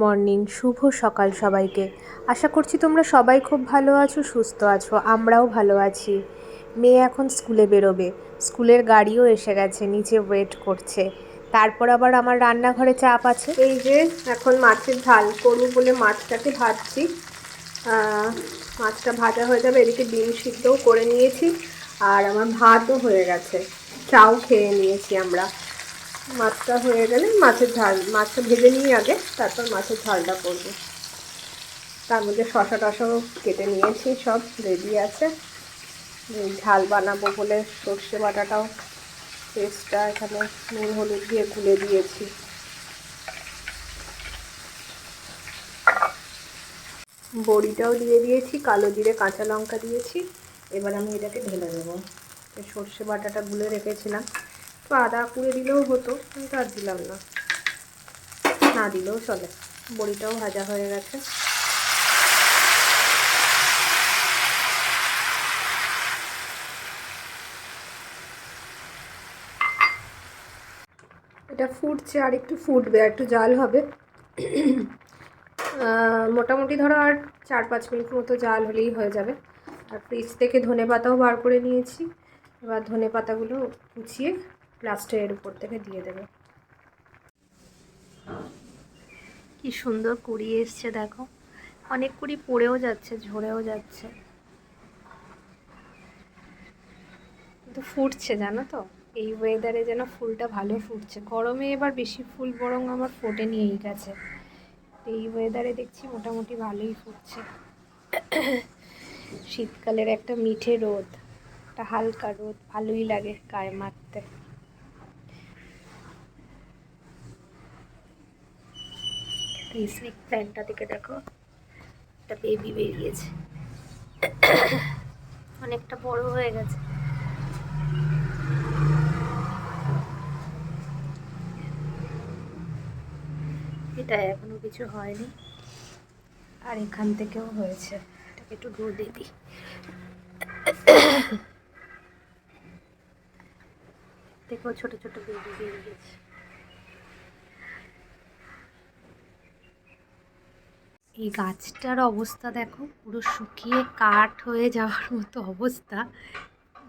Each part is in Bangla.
মর্নিং, শুভ সকাল সবাইকে। আশা করছি তোমরা সবাই খুব ভালো আছো, সুস্থ আছো, আমরাও ভালো আছি। মেয়ে এখন স্কুলে বেরোবে। স্কুলের গাড়িও এসে গেছে, নিচে ওয়েট করছে। তারপর আবার আমার রান্নাঘরে চাপ আছে। এই যে, এখন মাছের ঝাল করব বলে মাছটাকে ভাজছি। মাছটা ভাজা হয়ে যাবে, এদিকে ডিম সিদ্ধও করে নিয়েছি। আর আমার ভাতও হয়ে গেছে। চাও খেয়ে নিয়েছি আমরা। মাছটা হয়ে গেলে মাছের ঝাল, মাছটা ভেজে নিই আগে, তারপর মাছের ঝালটা করব। তার মধ্যে শশা টশাও কেটে নিয়েছি, সব রেডি আছে। ঝাল বানাবো বলে সর্ষে বাটাটাও পেস্টটা এখানে নুন, হলুদ দিয়ে গুলে দিয়েছি। বড়িটাও দিয়ে দিয়েছি, কালো জিরে, কাঁচা লঙ্কা দিয়েছি। এবার আমি এটাকে ঢেলে দেবো। সর্ষে বাটাটা গুলে রেখেছিলাম। তো আদা কুড়ে দিলেও হতো, কিন্তু আর দিলাম না। না দিলেও চলে। বড়িটাও ভাজা হয়ে গেছে। এটা ফুটছে, আর একটু ফুটবে, আর একটু জাল হবে। মোটামুটি ধরো আর চার পাঁচ মিনিট মতো জাল হলেই হয়ে যাবে। আর ফ্রিজ থেকে ধনে পাতাও বার করে নিয়েছি। এবার ধনে পাতাগুলো কুচিয়ে লাস্টে এর উপর থেকে দিয়ে দেবে। কি সুন্দর কুড়ি এসছে, দেখো। অনেক কুড়ি পড়েও যাচ্ছে, ঝরেও যাচ্ছে। কিন্তু ফুটছে, জানো তো? এই ওয়েদারে যেন ফুলটা ভালো ফুটছে। গরমে এবার বেশি ফুল বরং আমার ফোটে এই গেছে। এই ওয়েদারে দেখছি মোটামুটি ভালোই ফুটছে। শীতকালের একটা মিঠে রোদ, একটা হালকা রোদ, ভালোই লাগে গায়ে মাখতে। এই স্নেক প্ল্যান্টটা থেকে দেখো। একটা বেবি বেরিয়েছে। অনেকটা বড় হয়ে গেছে। এটা এখনও কিছু হয়নি। আর এখান থেকেও হয়েছে। এটাকে একটু রোদে দিই। দেখো, ছোট ছোট বেবি বেরিয়েছে। এই গাছটার অবস্থা দেখো, পুরো শুকিয়ে কাঠ হয়ে যাওয়ার মতো অবস্থা।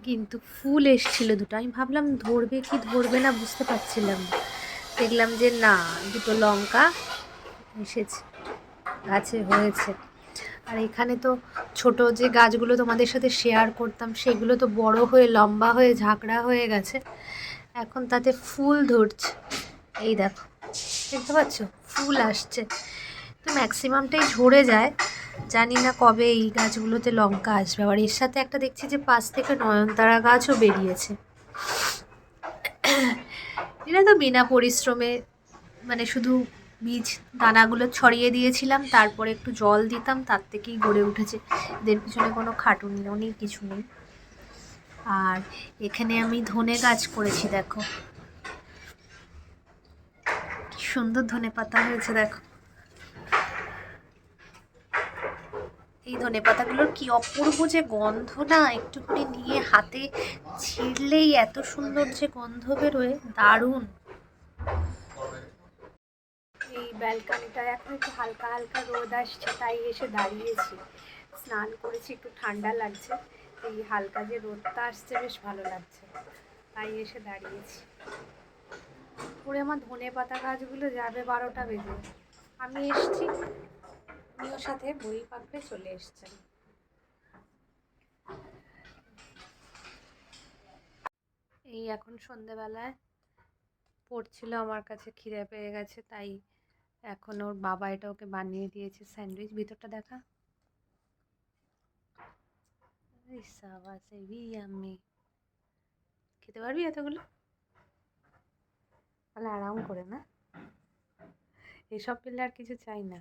কিন্তু ফুল এসছিল দুটো। আমি ভাবলাম, ধরবে কি ধরবে না বুঝতে পারছিলাম দেখলাম যে না, দুটো লঙ্কা এসেছে, গাছে হয়েছে। আর এখানে তো ছোট যে গাছগুলো তোমাদের সাথে শেয়ার করতাম, সেগুলো তো বড় হয়ে, লম্বা হয়ে, ঝাঁকড়া হয়ে গেছে। এখন তাতে ফুল ধরছে। এই দেখো, দেখতে পাচ্ছ? ফুল আসছে। তো ম্যাক্সিমামটাই ঝরে যায়। জানি না কবে এই গাছগুলোতে লঙ্কা আসবে। আবার এর সাথে একটা দেখছি যে পাশ থেকে নয়নতারা গাছও বেরিয়েছে। এটা তো বিনা পরিশ্রমে মানে শুধু বীজ দানাগুলো ছড়িয়ে দিয়েছিলাম, তারপরে একটু জল দিতাম, তার থেকেই গড়ে উঠেছে। এদের পিছনে কোনো খাটুনি নেই কিছু নেই। আর এখানে আমি ধনে গাছ করেছি, দেখো। কি সুন্দর ধনে পাতা হয়েছে, দেখো। এই ধনে পাতাগুলোর কি অপূর্ব যে গন্ধ না, একটুখানি নিয়ে হাতে ছিঁড়লেই এত সুন্দর যে গন্ধ বেরোয়, দারুণ। এই ব্যালকানিটায় এখন একটু হালকা হালকা রোদ আসছে, তাই এসে দাঁড়িয়েছি। স্নান করেছি, একটু ঠান্ডা লাগছে। এই হালকা যে রোদটা আসছে, বেশ ভালো লাগছে। তাই এসে দাঁড়িয়েছি। পরে আমার ধনে পাতা গাছগুলো যাবে বারোটা বেজে। আমি এসছি। উনিও সাথে বই পাকড়ে চলে এসছেন। এই এখন সন্ধেবেলায় পড়ছিল, আমার কাছে খিদে পেয়ে গেছে, তাই এখন ওর বাবা এটা ওকে বানিয়ে দিয়েছে স্যান্ডউইচ। ভিতরটা দেখা। খেতে পারবি এতগুলো? তাহলে আরাম করে না। এসব পেলে আর কিছু চাই না।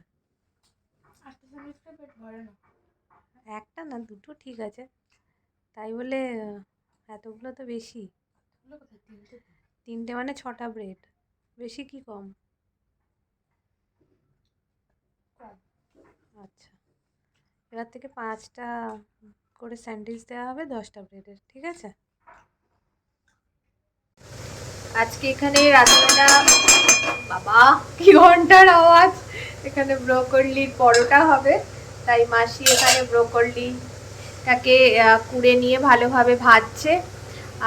একটা না দুটো ঠিক আছে। তাই বলে এতগুলো তো বেশি। তিনটে মানে ছটা ব্রেড বেশি কি কম? আচ্ছা। এবার থেকে পাঁচটা করে স্যান্ডউইচ দেওয়া হবে দশটা ব্রেডের ঠিক আছে? আজকে এখানে রাত্রিটা বাবা কি ঘণ্টার আওয়াজ! এখানে ব্রোকলির পরোটা হবে। তাই মাসি এখানে ব্রোকলিটাকে কুড়ে নিয়ে ভালোভাবে ভাজছে।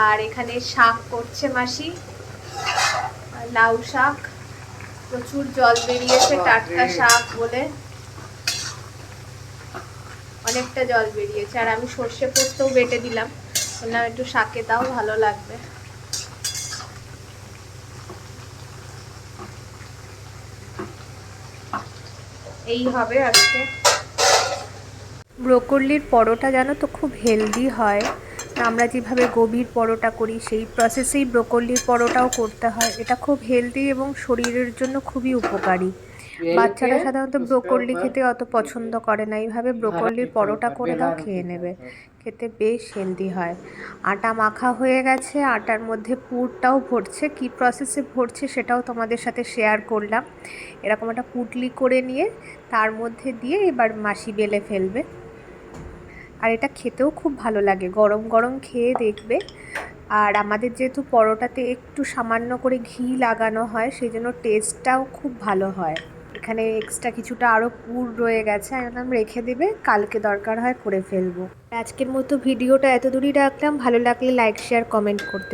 আর এখানে শাক করছে মাসি। লাউ শাক। প্রচুর জল বেরিয়েছে টাটকা শাক বলে। অনেকটা জল বেরিয়েছে। আর আমি সর্ষে পোস্তও বেটে দিলাম। বললাম একটু শাকে দাও ভালো লাগবে। এই হবে আজকে। ব্রোকলির পরোটা জানো তো খুব হেলদি হয়। আমরা যেভাবে গভীর পরোটা করি, সেই প্রসেসেই ব্রোকলির পরোটাও করতে হয়। এটা খুব হেলদি এবং শরীরের জন্য খুবই উপকারী। বাচ্চারা সাধারণত ব্রোকলি খেতে অত পছন্দ করে না। এইভাবে ব্রোকলির পরোটা করে দাও খেয়ে নেবে। খেতে বেশ হেলদি হয়। আটা মাখা হয়ে গেছে। আটার মধ্যে পুরটাও ভরছে। কি প্রসেসে ভরছে সেটাও তোমাদের সাথে শেয়ার করলাম। এরকম একটা পুটলি করে নিয়ে তার মধ্যে দিয়ে এবার মাসি বেলে ফেলবে। আর এটা খেতেও খুব ভালো লাগে। গরম গরম খেয়ে দেখবে। আর আমাদের যেহেতু পরোটাতে একটু সামান্য করে ঘি লাগানো হয় সেই জন্য টেস্টটাও খুব ভালো হয়। এখানে এক্সট্রা কিছুটা আরও পুর রয়ে গেছে একদম রেখে দেবে, কালকে দরকার হয় করে ফেলব। আজকের মতো ভিডিওটা এত দূরই রাখলাম, ভালো লাগলে লাইক শেয়ার কমেন্ট করতে